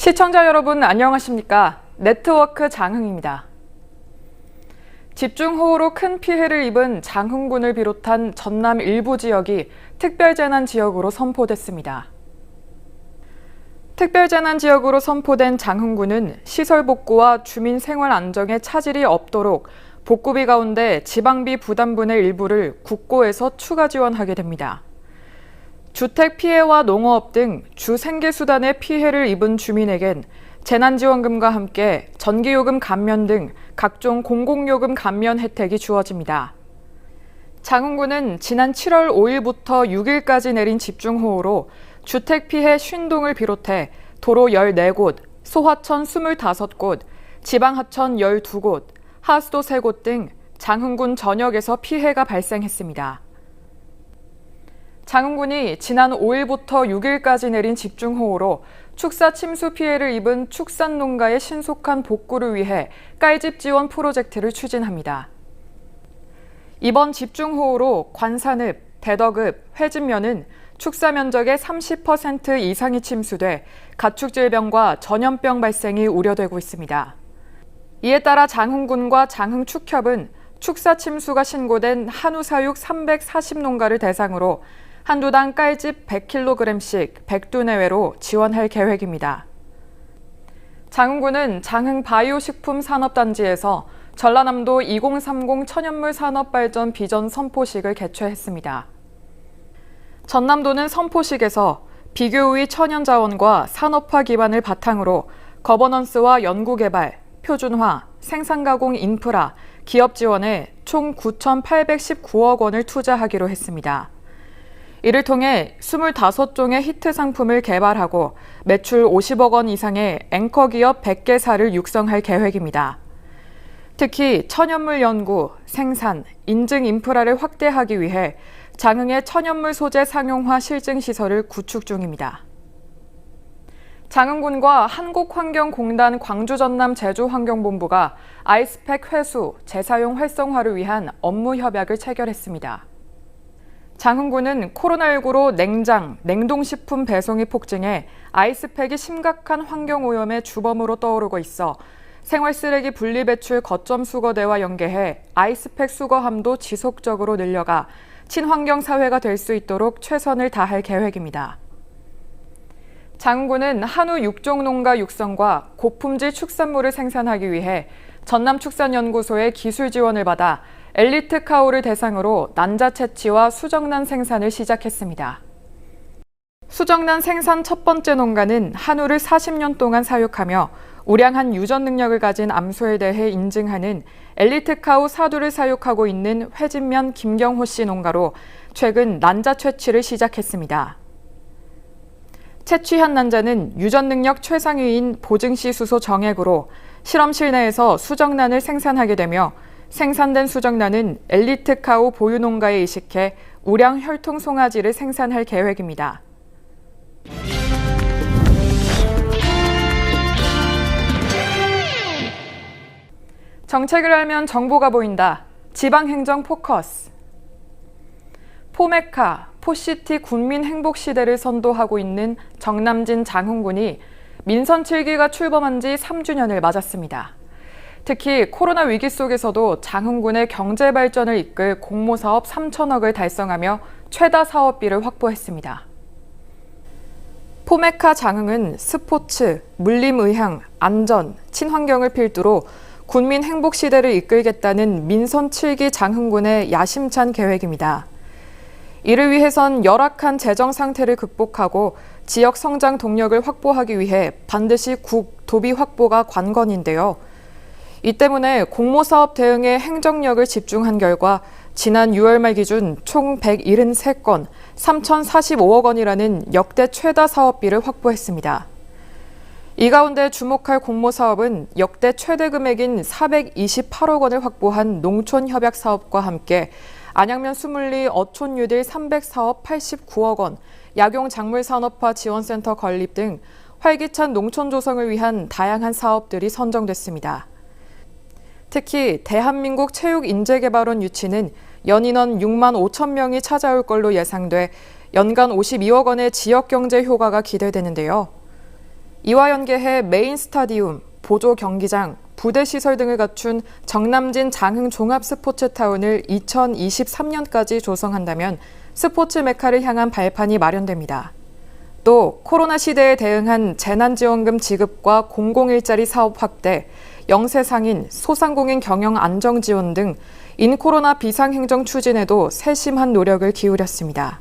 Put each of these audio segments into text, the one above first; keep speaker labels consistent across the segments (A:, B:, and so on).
A: 시청자 여러분 안녕하십니까? 네트워크 장흥입니다. 집중호우로 큰 피해를 입은 장흥군을 비롯한 전남 일부 지역이 특별재난 지역으로 선포됐습니다. 특별재난 지역으로 선포된 장흥군은 시설 복구와 주민 생활 안정에 차질이 없도록 복구비 가운데 지방비 부담분의 일부를 국고에서 추가 지원하게 됩니다. 주택 피해와 농어업 등 주 생계수단의 피해를 입은 주민에겐 재난지원금과 함께 전기요금 감면 등 각종 공공요금 감면 혜택이 주어집니다. 장흥군은 지난 7월 5일부터 6일까지 내린 집중호우로 주택 피해 쉰동을 비롯해 도로 14곳, 소하천 25곳, 지방하천 12곳, 하수도 3곳 등 장흥군 전역에서 피해가 발생했습니다. 장흥군이 지난 5일부터 6일까지 내린 집중호우로 축사 침수 피해를 입은 축산 농가의 신속한 복구를 위해 깔집 지원 프로젝트를 추진합니다. 이번 집중호우로 관산읍, 대덕읍, 회진면은 축사 면적의 30% 이상이 침수돼 가축질병과 전염병 발생이 우려되고 있습니다. 이에 따라 장흥군과 장흥축협은 축사 침수가 신고된 한우 사육 340농가를 대상으로 한두 당 깔집 100kg씩 100두 내외로 지원할 계획입니다. 장흥군은 장흥 바이오식품 산업단지에서 전라남도 2030 천연물 산업 발전 비전 선포식을 개최했습니다. 전남도는 선포식에서 비교우위 천연 자원과 산업화 기반을 바탕으로 거버넌스와 연구개발, 표준화, 생산가공 인프라, 기업 지원에 총 9,819억 원을 투자하기로 했습니다. 이를 통해 25종의 히트 상품을 개발하고 매출 50억 원 이상의 앵커 기업 100개사를 육성할 계획입니다. 특히 천연물 연구, 생산, 인증 인프라를 확대하기 위해 장흥의 천연물 소재 상용화 실증 시설을 구축 중입니다. 장흥군과 한국환경공단 광주전남 제주환경본부가 아이스팩 회수, 재사용 활성화를 위한 업무 협약을 체결했습니다. 장흥군은 코로나19로 냉장, 냉동식품 배송이 폭증해 아이스팩이 심각한 환경오염의 주범으로 떠오르고 있어 생활 쓰레기 분리배출 거점 수거대와 연계해 아이스팩 수거함도 지속적으로 늘려가 친환경 사회가 될 수 있도록 최선을 다할 계획입니다. 장군은 한우 육종 농가 육성과 고품질 축산물을 생산하기 위해 전남축산연구소의 기술 지원을 받아 엘리트 카우를 대상으로 난자 채취와 수정란 생산을 시작했습니다. 수정란 생산 첫 번째 농가는 한우를 40년 동안 사육하며 우량한 유전 능력을 가진 암소에 대해 인증하는 엘리트 카우 사두를 사육하고 있는 회진면 김경호 씨 농가로 최근 난자 채취를 시작했습니다. 채취한 난자는 유전 능력 최상위인 보증시 수소 정액으로 실험실 내에서 수정란을 생산하게 되며 생산된 수정란은 엘리트 카우 보유 농가에 이식해 우량 혈통 송아지를 생산할 계획입니다. 정책을 알면 정보가 보인다. 지방행정 포커스. 포메카, 포시티 국민 행복 시대를 선도하고 있는 정남진 장흥군이 민선 7기가 출범한 지 3주년을 맞았습니다. 특히 코로나 위기 속에서도 장흥군의 경제 발전을 이끌 공모 사업 3천억을 달성하며 최다 사업비를 확보했습니다. 포메카 장흥은 스포츠, 물림의향, 안전, 친환경을 필두로 군민 행복 시대를 이끌겠다는 민선 7기 장흥군의 야심찬 계획입니다. 이를 위해선 열악한 재정 상태를 극복하고 지역 성장 동력을 확보하기 위해 반드시 국, 도비 확보가 관건인데요. 이 때문에 공모 사업 대응에 행정력을 집중한 결과 지난 6월 말 기준 총 173건, 3,045억 원이라는 역대 최다 사업비를 확보했습니다. 이 가운데 주목할 공모 사업은 역대 최대 금액인 428억 원을 확보한 농촌 협약 사업과 함께 안양면 수물리 어촌 뉴딜 300 사업 89억 원, 약용 작물 산업화 지원센터 건립 등 활기찬 농촌 조성을 위한 다양한 사업들이 선정됐습니다. 특히 대한민국 체육인재개발원 유치는 연인원 6만 5천 명이 찾아올 걸로 예상돼 연간 52억 원의 지역 경제 효과가 기대되는데요. 이와 연계해 메인 스타디움, 보조 경기장, 부대 시설 등을 갖춘 정남진 장흥 종합 스포츠 타운을 2023년까지 조성한다면 스포츠 메카를 향한 발판이 마련됩니다. 또 코로나 시대에 대응한 재난지원금 지급과 공공일자리 사업 확대, 영세 상인, 소상공인 경영 안정 지원 등 인코로나 비상행정 추진에도 세심한 노력을 기울였습니다.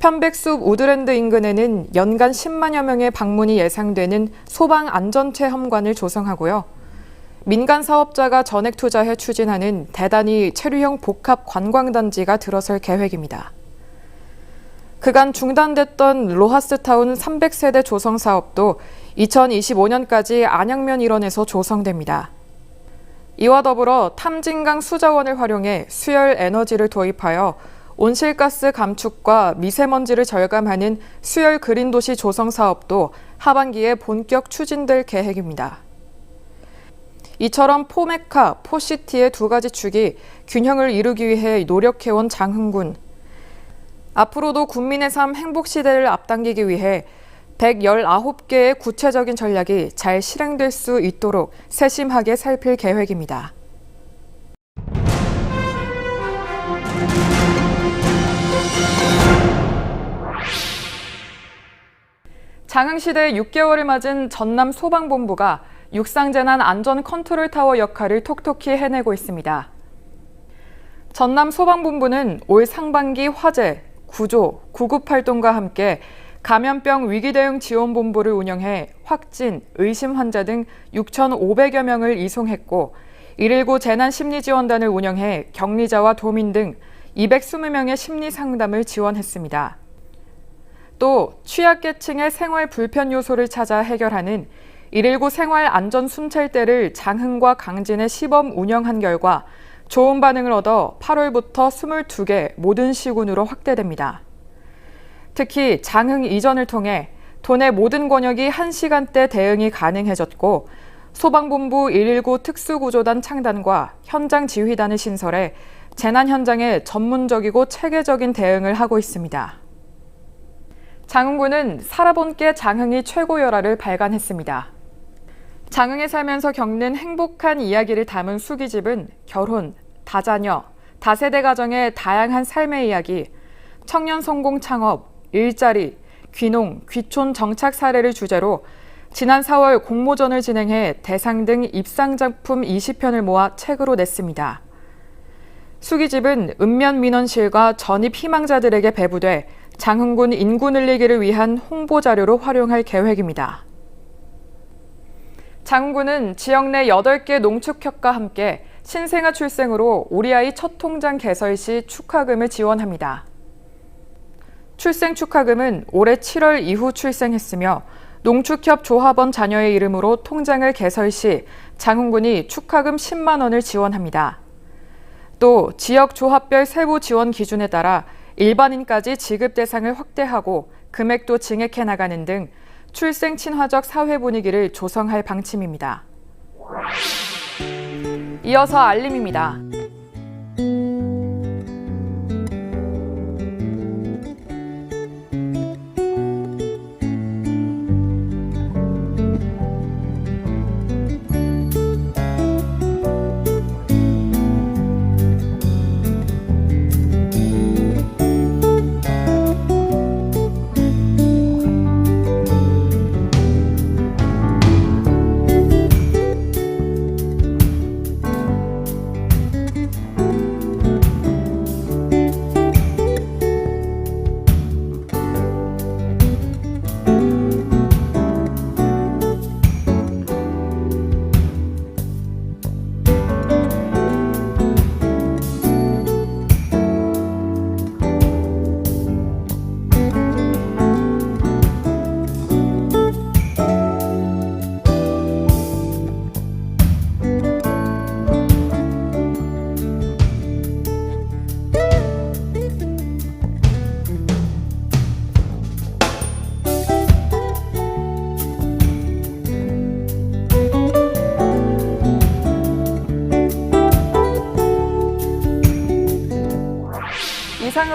A: 편백숲 우드랜드 인근에는 연간 10만여 명의 방문이 예상되는 소방 안전체험관을 조성하고요. 민간 사업자가 전액 투자해 추진하는 대단히 체류형 복합 관광단지가 들어설 계획입니다. 그간 중단됐던 로하스타운 300세대 조성 사업도 2025년까지 안양면 일원에서 조성됩니다. 이와 더불어 탐진강 수자원을 활용해 수열 에너지를 도입하여 온실가스 감축과 미세먼지를 절감하는 수열 그린 도시 조성 사업도 하반기에 본격 추진될 계획입니다. 이처럼 포메카, 포시티의 두 가지 축이 균형을 이루기 위해 노력해온 장흥군. 앞으로도 국민의 삶 행복 시대를 앞당기기 위해 119개의 구체적인 전략이 잘 실행될 수 있도록 세심하게 살필 계획입니다. 장흥시대 6개월을 맞은 전남 소방본부가 육상재난 안전 컨트롤 타워 역할을 톡톡히 해내고 있습니다. 전남 소방본부는 올 상반기 화재, 구조, 구급 활동과 함께 감염병 위기대응 지원본부를 운영해 확진, 의심 환자 등 6,500여 명을 이송했고 119 재난심리지원단을 운영해 격리자와 도민 등 220명의 심리 상담을 지원했습니다. 또 취약계층의 생활 불편 요소를 찾아 해결하는 119 생활 안전 순찰대를 장흥과 강진에 시범 운영한 결과 좋은 반응을 얻어 8월부터 22개 모든 시군으로 확대됩니다. 특히 장흥 이전을 통해 도내 모든 권역이 1시간대 대응이 가능해졌고 소방본부 119 특수구조단 창단과 현장 지휘단을 신설해 재난 현장에 전문적이고 체계적인 대응을 하고 있습니다. 장흥군은 살아본께 장흥이 최고열화를 발간했습니다. 장흥에 살면서 겪는 행복한 이야기를 담은 수기집은 결혼, 다자녀, 다세대 가정의 다양한 삶의 이야기, 청년 성공 창업, 일자리, 귀농, 귀촌 정착 사례를 주제로 지난 4월 공모전을 진행해 대상 등 입상 작품 20편을 모아 책으로 냈습니다. 수기집은 읍면 민원실과 전입 희망자들에게 배부돼 장흥군 인구 늘리기를 위한 홍보 자료로 활용할 계획입니다. 장흥군은 지역 내 8개 농축협과 함께 신생아 출생으로 우리 아이 첫 통장 개설 시 축하금을 지원합니다. 출생 축하금은 올해 7월 이후 출생했으며 농축협 조합원 자녀의 이름으로 통장을 개설 시 장흥군이 축하금 10만 원을 지원합니다. 또 지역 조합별 세부 지원 기준에 따라 일반인까지 지급 대상을 확대하고 금액도 증액해 나가는 등 출생 친화적 사회 분위기를 조성할 방침입니다. 이어서 알림입니다.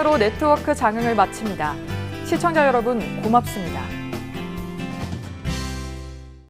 A: 이상으로 네트워크 장흥을 마칩니다. 시청자 여러분 고맙습니다.